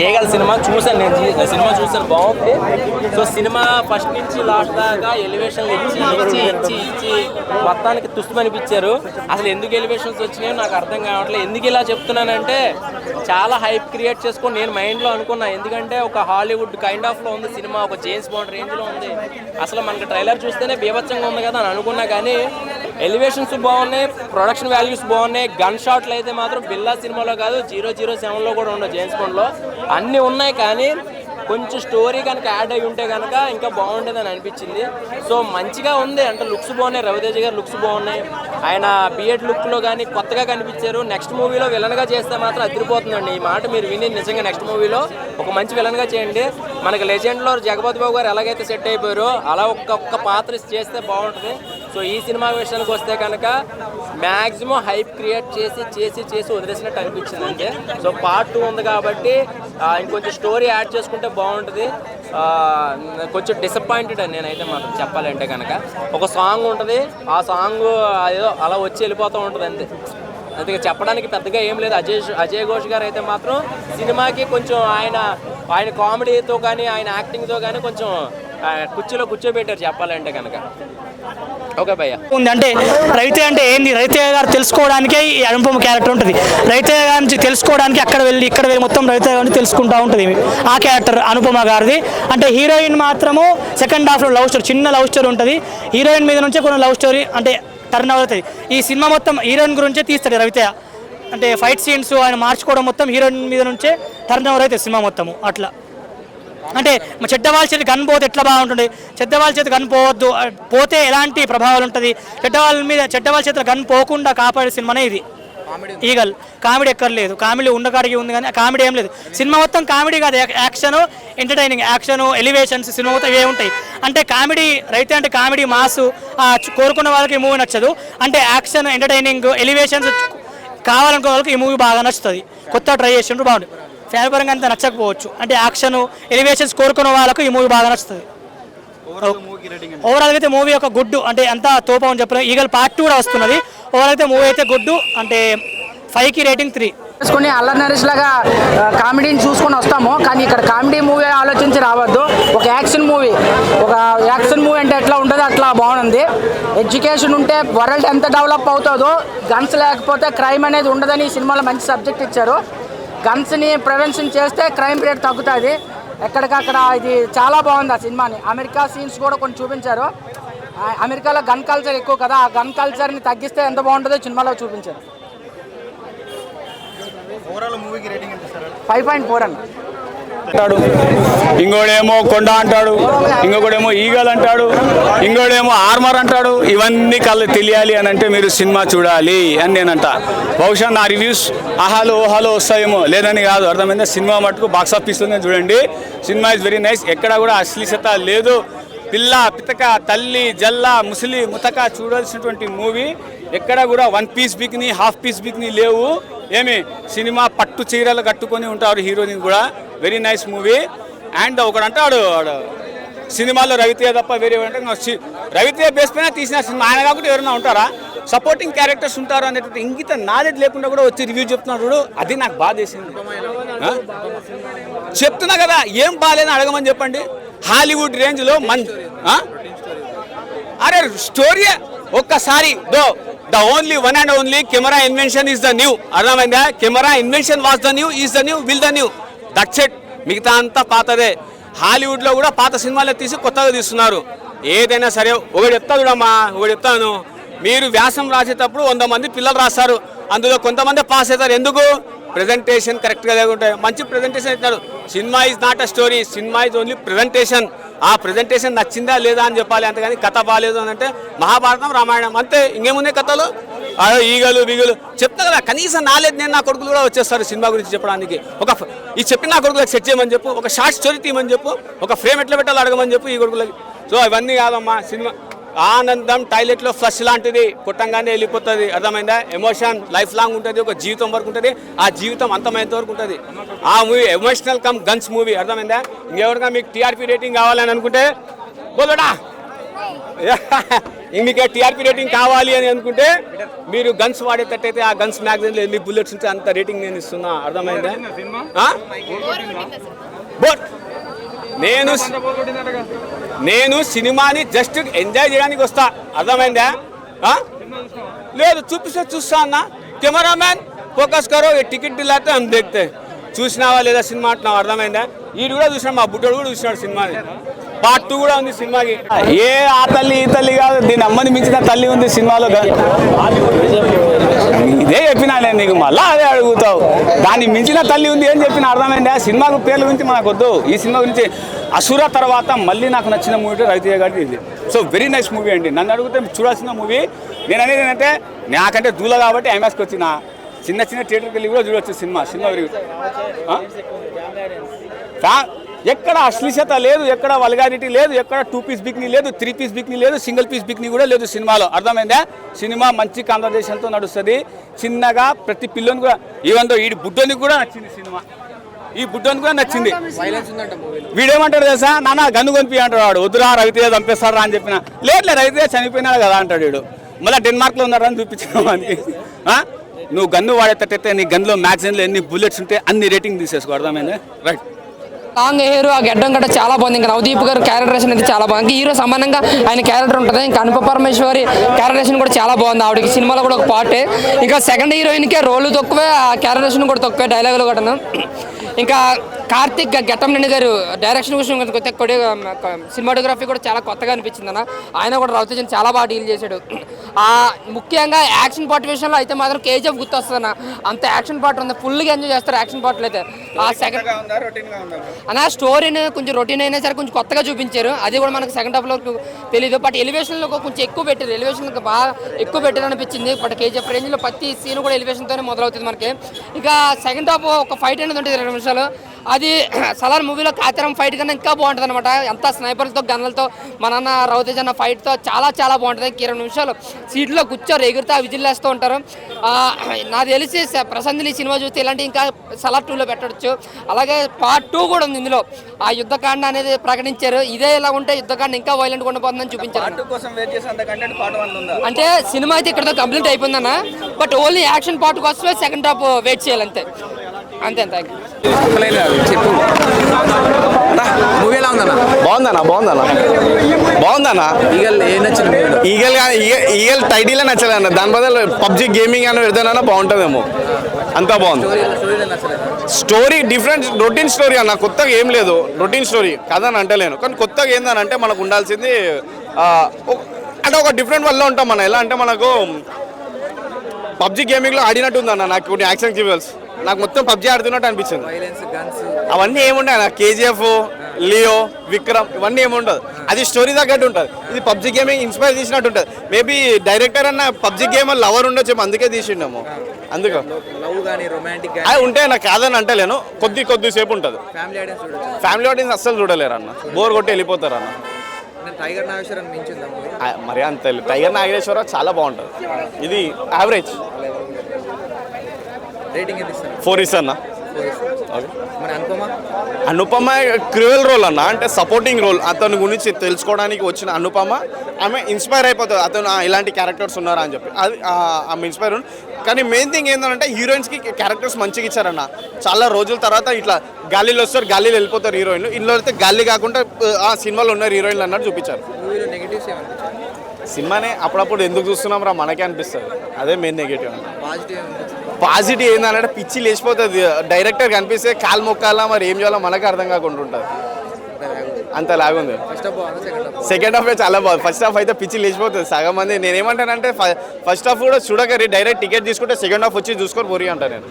ఏగల cinema చూసాను నేను. Cinema చూసాను బాగుంది. సో సినిమా ఫస్ట్ నుంచి లాస్ట్ దాకా ఎలివేషన్ ఇచ్చి ఇచ్చి ఇచ్చి ఇచ్చి మొత్తానికి తుస్తుమనిపించారు. అసలు ఎందుకు ఎలివేషన్స్ వచ్చినాయో నాకు అర్థం కావట్లేదు ఎందుకు ఇలా చెప్తున్నానంటే చాలా హైప్ క్రియేట్ చేసుకొని నేను మైండ్లో అనుకున్నా. ఎందుకంటే ఒక హాలీవుడ్ కైండ్ ఆఫ్లో ఉంది సినిమా ఒక జేమ్స్ బాండ్ రేంజ్లో ఉంది. అసలు మనకి ట్రైలర్ చూస్తేనే బీభత్సంగా ఉంది కదా అని అనుకున్నా కానీ ఎలివేషన్స్ బాగున్నాయి ప్రొడక్షన్ వాల్యూస్ బాగున్నాయి. గన్ షాట్లు అయితే మాత్రం బిల్లా సినిమాలో కాదు జీరో జీరో సెవెన్లో కూడా ఉండవు జేమ్స్ బాండ్లో అన్నీ ఉన్నాయి కానీ కొంచెం స్టోరీ కనుక యాడ్ అయి ఉంటే కనుక ఇంకా బాగుండేదని అనిపించింది. సో మంచిగా ఉంది. అంటే లుక్స్ బాగున్నాయి. రవితేజ గారు లుక్స్ బాగున్నాయి. ఆయన బిఎడ్ లుక్లో కానీ కొత్తగా కనిపించారు. నెక్స్ట్ మూవీలో విలన్గా చేస్తే మాత్రం అదిరిపోతుందండి. ఈ మాట మీరు విని నిజంగా నెక్స్ట్ మూవీలో ఒక మంచి విలన్గా చేయండి. మనకి లెజెండ్లో జగపతి బాబు గారు ఎలాగైతే సెట్ అయిపోయారో అలా ఒక్క ఒక్క పాత్ర చేస్తే బాగుంటుంది. సో ఈ సినిమా విషయానికి వస్తే కనుక మ్యాక్సిమం హైప్ క్రియేట్ చేసి చేసి చేసి వదిలేసినట్టు అనిపించింది అంతే. సో పార్ట్ టూ ఉంది కాబట్టి ఇంకొంచెం స్టోరీ యాడ్ చేసుకుంటే బాగుంటుంది. కొంచెం డిసప్పాయింటెడ్ అని నేనైతే మాత్రం చెప్పాలంటే కనుక. ఒక సాంగ్ ఉంటుంది ఆ సాంగ్ ఏదో అలా వచ్చి వెళ్ళిపోతూ ఉంటుంది అంతే. అందుకే చెప్పడానికి పెద్దగా ఏం లేదు. అజయ్ అజయ్ ఘోష్ గారు అయితే మాత్రం సినిమాకి కొంచెం ఆయన ఆయన కామెడీతో కానీ ఆయన యాక్టింగ్తో కానీ కొంచెం కుర్చీలో కూర్చోబెట్టారు చెప్పాలంటే కనుక. ఓకే భయ్యా. ఉంది అంటే రైతే అంటే ఏంది? రైతయ్య గారు తెలుసుకోవడానికే ఈ అనుపమ క్యారెక్టర్ ఉంటుంది. రైతయ్య గారి నుంచి తెలుసుకోవడానికి అక్కడ వెళ్ళి ఇక్కడ వెళ్ళి మొత్తం రైతయ్య గారిని తెలుసుకుంటా ఉంటుంది. ఆ క్యారెక్టర్ అనుపమ గారిది. అంటే హీరోయిన్ మాత్రము సెకండ్ హాఫ్లో లవ్ స్టోరీ చిన్న లవ్ స్టోరీ ఉంటుంది. హీరోయిన్ మీద నుంచే కొన్ని లవ్ స్టోరీ అంటే టర్న్ అవుతుంది ఈ సినిమా మొత్తం హీరోయిన్ గురించే తీస్తాడు రవితయ్య అంటే ఫైట్ సీన్స్ ఆయన మార్చుకోవడం మొత్తం హీరోయిన్ మీద నుంచే టర్న్ ఓవర్ అవుతుంది సినిమా మొత్తము. అట్లా. అంటే మా చెడ్డవాళ్ళ చేతి గన్ పోతే ఎట్లా బాగుంటుంది? చెడ్డవాళ్ళ చేతి గన్ పోవద్దు పోతే ఎలాంటి ప్రభావాలు ఉంటుంది? చెడ్డవాళ్ళ మీద చెడ్డవాళ్ళ చేతిలో గన్ పోకుండా కాపాడే సినిమానే ఇది. ఈగల్. కామెడీ ఎక్కర్లేదు. కామెడీ ఉండకాడికి ఉంది కానీ కామెడీ ఏం లేదు. సినిమా మొత్తం కామెడీ కాదు యాక్- action entertaining action elevations cinema మొత్తం ఇవే ఉంటాయి. అంటే కామెడీ రైతే అంటే కామెడీ మాసు కోరుకున్న వాళ్ళకి ఈ మూవీ నచ్చదు. అంటే యాక్షన్ ఎంటర్టైనింగ్ ఎలివేషన్స్ కావాలనుకున్న వాళ్ళకి ఈ మూవీ బాగా నచ్చుతుంది. కొత్త ట్రై చేసిండ్రు బాగుంటుంది ఫ్యాన్ పరంగా అంత నచ్చకపోవచ్చు. అంటే యాక్షన్ ఎలివేషన్స్ కోరుకున్న వాళ్ళకు ఈ మూవీ బాగా నచ్చుతుంది. ఓవరాల్ అయితే మూవీ ఒక గుడ్ అంటే అంతా తోపం అని చెప్పలేదు ఈగల్ పార్ట్ టూ కూడా వస్తున్నది. ఓవరాల్ అయితే మూవీ అయితే గుడ్ అంటే ఫైవ్కి రేటింగ్ త్రీ చేసుకుని అల్లరి నరేష్ లాగా కామెడీని చూసుకొని వస్తాము. కానీ ఇక్కడ కామెడీ మూవీ ఆలోచించి రావద్దు. ఒక యాక్షన్ మూవీ ఒక యాక్షన్ మూవీ అంటే ఎట్లా ఉంటుందో అట్లా బాగుంది. ఎడ్యుకేషన్ ఉంటే వరల్డ్ ఎంత డెవలప్ అవుతుందో గన్స్ లేకపోతే క్రైమ్ అనేది ఉండదని ఈ సినిమాలో మంచి సబ్జెక్ట్ ఇచ్చారు. గన్స్ని ప్రివెన్షన్ చేస్తే క్రైమ్ రేట్ తగ్గుతుంది. ఎక్కడికక్కడ ఇది చాలా బాగుంది ఆ సినిమాని. అమెరికా సీన్స్ కూడా కొన్ని చూపించారు. అమెరికాలో గన్ కల్చర్ ఎక్కువ కదా ఆ గన్ కల్చర్ని తగ్గిస్తే ఎంత బాగుంటుందో సినిమాలో చూపించారు. ఫైవ్ పాయింట్ ఫోర్ అన్న. అంటాడు. ఇంకోడేమో కొండ అంటాడు. ఇంకొకడేమో ఈగల్ అంటాడు. ఇంకోడేమో ఆర్మర్ అంటాడు. ఇవన్నీ కళ్ళు తెలియాలి అని అంటే మీరు సినిమా చూడాలి అని నేనంట. బహుశా నా రివ్యూస్ ఆహాలో ఓహాలో వస్తాయేమో లేదని కాదు. అర్థమైందా? సినిమా మటుకు బాక్స్ ఆఫీస్లోనే చూడండి. సినిమా ఇస్ వెరీ నైస్ ఎక్కడ కూడా అశ్లీలత లేదు. పిల్ల పితక తల్లి జల్ల ముసలి ముతక చూడాల్సినటువంటి మూవీ. ఎక్కడ కూడా one piece bikini half piece bikini లేవు. ఏమి? సినిమా పట్టు చీరలు కట్టుకొని ఉంటారు హీరోయిన్ కూడా. Very nice movie. అండ్ ఒకడు అంటాడు వాడు సినిమాలో రవితేజ తప్ప వేరే అంటే రవితేజ బేస్ పైన తీసిన సినిమా. ఆయన కాకుండా ఎవరైనా ఉంటారా? సపోర్టింగ్ క్యారెక్టర్స్ ఉంటారు అనేటువంటి ఇంగిత నాలెడ్జ్ లేకుండా కూడా వచ్చి రివ్యూ చెప్తున్నాడు చూడు, అది నాకు బాధ వేసింది చెప్తున్నా కదా ఏం బాగాలేదని అడగమని చెప్పండి. హాలీవుడ్ రేంజ్లో మన్ అరే స్టోరీ ఒక్కసారి though the only one and only camera invention is the new అర్థమైందా? Camera invention was the new is the new will the new that's మిగతా అంతా పాతదే. హాలీవుడ్లో కూడా పాత సినిమాలు తీసి కొత్తగా తీస్తున్నారు. ఏదైనా సరే ఒకటి చెప్తా చూడమ్మా ఒకటి చెప్తాను. మీరు వ్యాసం రాసేటప్పుడు వంద మంది పిల్లలు రాస్తారు. అందులో కొంతమంది పాస్ అవుతారు. ఎందుకు? ప్రెజెంటేషన్ కరెక్ట్గా లేకుంటే. మంచి ప్రెజెంటేషన్ ఇస్తారు. Cinema is not a story cinema is only presentation ఆ ప్రెజెంటేషన్ నచ్చిందా లేదా అని చెప్పాలి. అంతేగాని కథ బాగాలేదు అని అంటే మహాభారతం రామాయణం. అంతే. ఇంకేముంది కథలు? ఈగలు వీగలు. చెప్తా కదా కనీసం నాలెడ్జ్ నేను నా కొడుకులు కూడా వచ్చేస్తారు సినిమా గురించి చెప్పడానికి. ఒక ఈ చెప్పిన నా కొడుకులకు సెట్ చేయమని చెప్పు ఒక షార్ట్ స్టోరీ తీయమని చెప్పు ఒక ఫ్రేమ్ ఎట్లా పెట్టాలో అడగమని చెప్పు ఈ కొడుకులకి. సో ఇవన్నీ కాదమ్మా సినిమా. ఆనందం టాయిలెట్లో ఫ్లష్ లాంటిది కొట్టంగానే వెళ్ళిపోతుంది. అర్థమైందా? ఎమోషన్ లైఫ్ లాంగ్ ఉంటుంది ఒక జీవితం వరకు ఉంటుంది ఆ జీవితం అంతమైనంత వరకు ఉంటుంది. ఆ movie emotional cum guns movie అర్థమైందా? ఇంకెవరిగా మీకు టీఆర్పీ రేటింగ్ కావాలని అనుకుంటే బోలోడా! మీకు టీఆర్పీ రేటింగ్ కావాలి అని అనుకుంటే మీరు గన్స్ వాడేటట్టయితే ఆ గన్స్ మ్యాగజైన్లో ఎన్ని బుల్లెట్స్ ఉంటే అంత రేటింగ్ నేను ఇస్తున్నా. అర్థమైందా? బట్ నేను నేను సినిమాని జస్ట్ ఎంజాయ్ చేయడానికి వస్తా. అర్థమైందా? లేదు చూపిస్తే చూస్తా అన్న. కెమెరామ్యాన్ ఫోకస్ కరో టికెట్ లేకపోతే అని దేక్తే చూసినావా లేదా సినిమా అంటున్నావు? అర్థమైందా? ఈడు కూడా చూసినా మా బుడ్డోడు కూడా చూసినాడు సినిమాని. పార్ట్ టూ కూడా ఉంది సినిమాకి. ఏ ఆ తల్లి ఈ తల్లి కాదు దీని అమ్మని మించిన తల్లి ఉంది సినిమాలో ఇదే చెప్పినాలే నీకు మళ్ళా అదే అడుగుతావు. దాన్ని మించిన తల్లి ఉంది ఏం చెప్పిన అర్థమైందా? సినిమా పేర్ల గురించి మనకు వద్దు ఈ సినిమా గురించి అసుర తర్వాత మళ్ళీ నాకు నచ్చిన మూవీ రైతయ్య గారి ఇది. సో వెరీ నైస్ మూవీ అండి. నన్ను అడిగితే చూడాల్సిన మూవీ నేను అనేది ఏంటంటే నాకంటే దూల కాబట్టి ఐమాస్కి వచ్చిన. చిన్న చిన్న థియేటర్కి వెళ్ళి కూడా చూడొచ్చు సినిమా సినిమా ఎక్కడ అశ్లీషత లేదు ఎక్కడ వల్గారిటీ లేదు ఎక్కడ టూ పీస్ బిక్ని లేదు త్రీ పీస్ బిక్ని లేదు సింగిల్ పీస్ బిక్ని కూడా లేదు సినిమాలో. అర్థమైందా? సినిమా మంచి కాన్వర్జేషన్తో నడుస్తుంది. చిన్నగా ప్రతి పిల్లని కూడా ఈవెందో ఈ బుడ్డోనికి కూడా నచ్చింది సినిమా. ఈ బుడ్డోనికి కూడా నచ్చింది. వీడేమంటాడు తెలుసా? నాన్న గన్ను కొనిపి అంటాడు వాడు. వద్దురా రవితేజ చంపేస్తారా అని చెప్పిన. లేదు లేదు రవితేజ చనిపోయినాడు కదా అంటాడు వీడు. మళ్ళీ డెన్మార్క్లో ఉన్నారని చూపించిన వానికి? నువ్వు గన్ను వాడేటట్టయితే నీ గన్లో మ్యాగజైన్లో ఎన్ని బుల్లెట్స్ ఉంటే అన్ని రేటింగ్ తీసేసుకో. అర్థమైందా? రైట్. లాంగ్ హెయిర్ ఆ గడ్డం గట్ట చాలా బాగుంది. ఇంకా నవదీప్ గారు క్యారెక్టరేషన్ అయితే చాలా బాగుంది. హీరో సమానంగా ఆయన క్యారెక్టర్ ఉంటుంది. ఇంకా అనుప పరమేశ్వరి క్యారెక్టరేషన్ కూడా చాలా బాగుంది. ఆవిడకి సినిమాలో కూడా ఒక పార్టే ఇంకా సెకండ్ హీరోయిన్కే రోల్ తక్కువే ఆ క్యారెక్టరేషన్ కూడా తక్కువే డైలాగులు కూడా ఇంకా కార్తిక్ గెటం గారు డైరెక్షన్ విషయం కొద్ది సినిమాటోగ్రఫీ కూడా చాలా కొత్తగా అనిపించింది అన్న. ఆయన కూడా రవితేజన్ చాలా బాగా డీల్ చేశాడు. ముఖ్యంగా యాక్షన్ పార్ట్ విషయంలో అయితే మాత్రం కేజీఎఫ్ గుర్తొస్తుంది అన్న అంత యాక్షన్ పార్ట్ ఉంది. ఫుల్గా ఎంజాయ్ చేస్తారు యాక్షన్ పార్ట్లు అయితే. ఆ సెకండ్ అన్న స్టోరీని కొంచెం రొటీన్ అయినా సరే కొంచెం కొత్తగా చూపించారు. అది కూడా మనకు సెకండ్ హాఫ్లో తెలియదు బట్ ఎలివేషన్లో కొంచెం ఎక్కువ పెట్టారు. ఎలివేషన్ బాగా ఎక్కువ పెట్టారు అనిపించింది. బట్ కేజీఎఫ్ రేంజ్లో ప్రతి సీన్ కూడా ఎలివేషన్తోనే మొదలవుతుంది మనకి. ఇక సెకండ్ హాఫ్ ఒక ఫైట్ అనేది ఉంటుంది ఇరవై నిమిషాలు. అది సలార్ మూవీలో కాతరం ఫైట్ కన్నా ఇంకా బాగుంటుంది అనమాట ఎంత స్నైపర్లతో గన్లతో మన రవితేజ్ అన్న ఫైట్తో చాలా చాలా బాగుంటుంది. ఇరవై నిమిషాలు సీట్లో కూర్చోరు ఎగురుతా విజిల్ వేస్తూ ఉంటారు. నాకు తెలిసి ప్రశాంత్ని సినిమా చూస్తే ఇలాంటి ఇంకా సలార్ టూలో పెట్టవచ్చు అలాగే పార్ట్ టూ కూడా ఉంది ఇందులో. ఆ యుద్ధకాండ అనేది ప్రకటించారు. ఇదే ఇలా ఉంటే యుద్ధకాండ ఇంకా వైలెంట్ ఉండబోతుందని చూపించారు. అంటే సినిమా అయితే ఇక్కడతో కంప్లీట్ అయిపోయిందన్న బట్ ఓన్లీ యాక్షన్ పార్ట్ కోసమే సెకండ్ హాఫ్ వెయిట్ చేయాలి అంతే అంతే. థ్యాంక్ యూ చెప్పు మూవీ ఎలా ఉందన్న? బాగుందన్న బాగుందన్న. బాగుందన్న. ఈగల్ ఏ నచ్చింది ఈగల్ ఈగ- ఈగల్ టైటిలే నచ్చలేదన్న. దాని బదులు పబ్జి గేమింగ్ అని పెడతానన్నా బాగుంటుందేమో. అంతా బాగుంది. స్టోరీ డిఫరెంట్ రొటీన్ స్టోరీ అన్న. కొత్తగా ఏం లేదు. రొటీన్ స్టోరీ కథని అంటలేను. కానీ కొత్తగా ఏందని మనకు ఉండాల్సింది అంటే ఒక డిఫరెంట్ వల్ల ఉంటాం మనం. ఎలా అంటే మనకు పబ్జి గేమింగ్లో ఆడినట్టు ఉందన్న. నాకు కొన్ని యాక్షన్ క్యూవల్స్ నాకు మొత్తం పబ్జి ఆడుతున్నట్టు అనిపించింది. అవన్నీ ఏముంటాయి అన్న. కేజీఎఫ్ లియో విక్రమ్ ఇవన్నీ ఏముండదు. అది స్టోరీ తగ్గట్టు ఉంటుంది. ఇది పబ్జి గేమింగ్ ఇన్స్పైర్ చేసినట్టు ఉంటుంది. మేబీ డైరెక్టర్ అన్న పబ్జి గేమ్ లవర్ ఉండొచ్చు అందుకే తీసిండము. అందుకు. లవ్ కానీ రొమాంటిక్ కానీ అది ఉంటే నాకు కాదని అంటలేను. కొద్ది కొద్దిసేపు ఉంటుంది. ఫ్యామిలీ ఆడియన్స్ అస్సలు చూడలేరు అన్న. బోర్ కొట్టి వెళ్ళిపోతారు అన్న. నేను టైగర్ నాగేశ్వరన్ ఆ, మరి అంత టైగర్ నాగేశ్వర చాలా బాగుంటుంది. ఇది యావరేజ్ రేటింగ్ ఎంత ఇస్తారు? ఫోర్ ఇస్ అన్న. మరి అనుకోమా అనుపమ క్రూయల్ రోల్ అన్న అంటే సపోర్టింగ్ రోల్ అతని గురించి తెలుసుకోవడానికి వచ్చిన అనుపమ ఆమె ఇన్స్పైర్ అయిపోతుంది. అతను "ఆ, ఇలాంటి క్యారెక్టర్స్ ఉన్నారా అని చెప్పి. అది ఆమె ఇన్స్పైర్ ఉంది కానీ మెయిన్ థింగ్ ఏంటంటే హీరోయిన్స్కి క్యారెక్టర్స్ మంచిగా ఇచ్చారన్న. చాలా రోజుల తర్వాత ఇట్లా గాలిలో వస్తారు గాలిలో వెళ్ళిపోతారు హీరోయిన్లు ఇందులో అయితే గాలి కాకుండా ఆ సినిమాలో ఉన్నారు హీరోయిన్లు అన్నట్టు చూపించారు. సినిమానే అప్పుడప్పుడు ఎందుకు చూస్తున్నాం రా మనకే అనిపిస్తుంది. అదే మెయిన్ నెగిటివ్ పాజిటివ్ పాజిటివ్ ఏంటంటే పిచ్చి లేచిపోతుంది. డైరెక్టర్ కనిపిస్తే కాలు మొక్కాలా మరి ఏం చేయాలో మనకే అర్థం కాకుండా ఉంటుంది. అంత లాగుంది. సెకండ్ హాఫ్ చాలా బాగుంది. ఫస్ట్ హాఫ్ అయితే పిచ్చి లేచిపోతుంది. సగం మంది నేను ఏమంటానంటే ఫస్ట్ హాఫ్ కూడా చూడకరి డైరెక్ట్ టికెట్ తీసుకుంటే సెకండ్ హాఫ్ వచ్చి చూసుకొని పోరి అంటాను నేను.